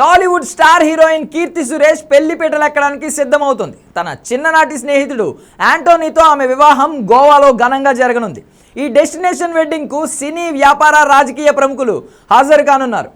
Tollywood star heroine Keerthy Suresh పెళ్ళి ఎక్కడానికి సిద్ధమవుతుంది. తన చిన్ననాటి స్నేహితుడు యాంటోనీతో ఆమె వివాహం గోవాలో ఘనంగా జరగనుంది. ఈ డెస్టినేషన్ వెడ్డింగ్కు సినీ వ్యాపార రాజకీయ ప్రముఖులు హాజరు కానున్నారు.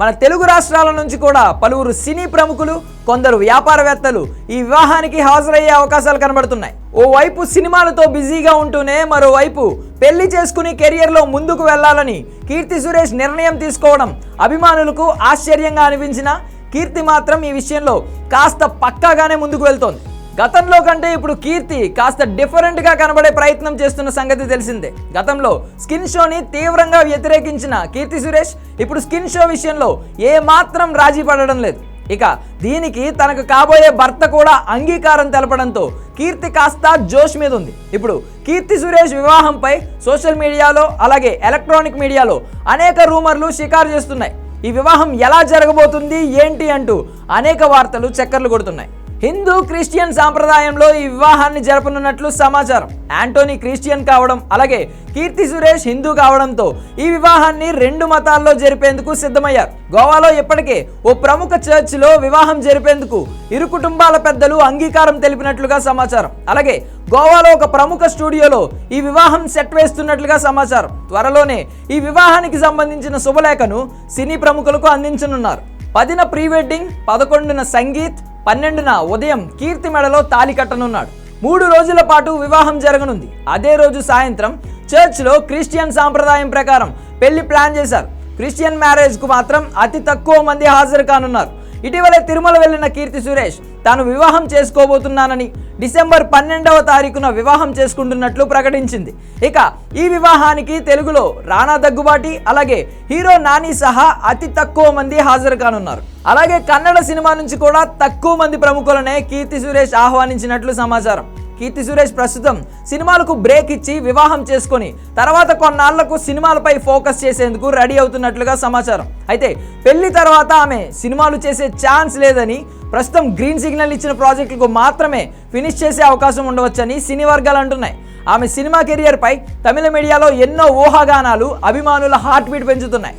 మన తెలుగు రాష్ట్రాల నుంచి కూడా పలువురు సినీ ప్రముఖులు కొందరు వ్యాపారవేత్తలు ఈ వివాహానికి హాజరయ్యే అవకాశాలు కనబడుతున్నాయి. ఓవైపు సినిమాలతో బిజీగా ఉంటూనే మరోవైపు పెళ్ళి చేసుకుని కెరియర్లో ముందుకు వెళ్ళాలని కీర్తి సురేష్ నిర్ణయం తీసుకోవడం అభిమానులకు ఆశ్చర్యంగా అనిపించిన కీర్తి మాత్రం ఈ విషయంలో కాస్త పక్కాగానే ముందుకు వెళ్తోంది. గతంలో కంటే ఇప్పుడు కీర్తి కాస్త డిఫరెంట్గా కనబడే ప్రయత్నం చేస్తున్న సంగతి తెలిసిందే. గతంలో స్కిన్ షోని తీవ్రంగా వ్యతిరేకించిన కీర్తి సురేష్ ఇప్పుడు స్కిన్ షో విషయంలో ఏమాత్రం రాజీ పడడం లేదు. ఇక దీనికి తనకు కాబోయే భర్త కూడా అంగీకారం తెలపడంతో కీర్తి కాస్త జోష్ మీద ఉంది. ఇప్పుడు కీర్తి సురేష్ వివాహంపై సోషల్ మీడియాలో అలాగే ఎలక్ట్రానిక్ మీడియాలో అనేక రూమర్లు షికారు చేస్తున్నాయి. ఈ వివాహం ఎలా జరగబోతుంది ఏంటి అంటూ అనేక వార్తలు చక్కర్లు కొడుతున్నాయి. హిందూ క్రిస్టియన్ సాంప్రదాయంలో ఈ వివాహాన్ని జరపనున్నట్లు సమాచారం. యాంటోనీ క్రిస్టియన్ కావడం అలాగే కీర్తి సురేష్ హిందూ కావడంతో ఈ వివాహాన్ని రెండు మతాల్లో జరిపేందుకు సిద్ధమయ్యారు. గోవాలో ఇప్పటికే ఓ ప్రముఖ చర్చిలో వివాహం జరిపేందుకు ఇరు కుటుంబాల పెద్దలు అంగీకారం తెలిపినట్లుగా సమాచారం. అలాగే గోవాలో ఒక ప్రముఖ స్టూడియోలో ఈ వివాహం సెట్ వేస్తున్నట్లుగా సమాచారం. త్వరలోనే ఈ వివాహానికి సంబంధించిన శుభలేఖను సినీ ప్రముఖులకు అందించనున్నారు. పదిన ప్రీ వెడ్డింగ్ పదకొండున సంగీత్ పన్నెండున ఉదయం కీర్తి మెడలో తాలి కట్టనున్నాడు. మూడు రోజుల పాటు వివాహం జరగనుంది. అదే రోజు సాయంత్రం చర్చ్లో క్రిస్టియన్ సాంప్రదాయం ప్రకారం పెళ్ళి ప్లాన్ చేశారు. క్రిస్టియన్ మ్యారేజ్కు మాత్రం అతి తక్కువ మంది హాజరు కానున్నారు. ఇటీవలే తిరుమల వెళ్ళిన కీర్తి సురేష్ తాను వివాహం చేసుకోబోతున్నానని డిసెంబర్ పన్నెండవ తారీఖున వివాహం చేసుకుంటున్నట్లు ప్రకటించింది. ఇక ఈ వివాహానికి తెలుగులో రానా దగ్గుబాటి అలాగే హీరో నాని సహా అతి తక్కువ మంది హాజరు కానున్నారు. అలాగే కన్నడ సినిమా నుంచి కూడా తక్కువ మంది ప్రముఖులనే కీర్తి సురేష్ ఆహ్వానించినట్లు సమాచారం. కీర్తి సురేష్ ప్రస్తుతం సినిమాలకు బ్రేక్ ఇచ్చి వివాహం చేసుకొని తర్వాత కొన్నాళ్ళకు సినిమాలపై ఫోకస్ చేసేందుకు రెడీ అవుతున్నట్లుగా సమాచారం. అయితే పెళ్ళి తర్వాత ఆమె సినిమాలు చేసే ఛాన్స్ లేదని ప్రస్తుతం గ్రీన్ సిగ్నల్ ఇచ్చిన ప్రాజెక్టులకు మాత్రమే ఫినిష్ చేసే అవకాశం ఉండవచ్చని సినీ వర్గాలు అంటున్నాయి. ఆమె సినిమా కెరియర్పై తమిళ మీడియాలో ఎన్నో ఊహాగానాలు అభిమానుల హార్ట్ బీట్ పెంచుతున్నాయి.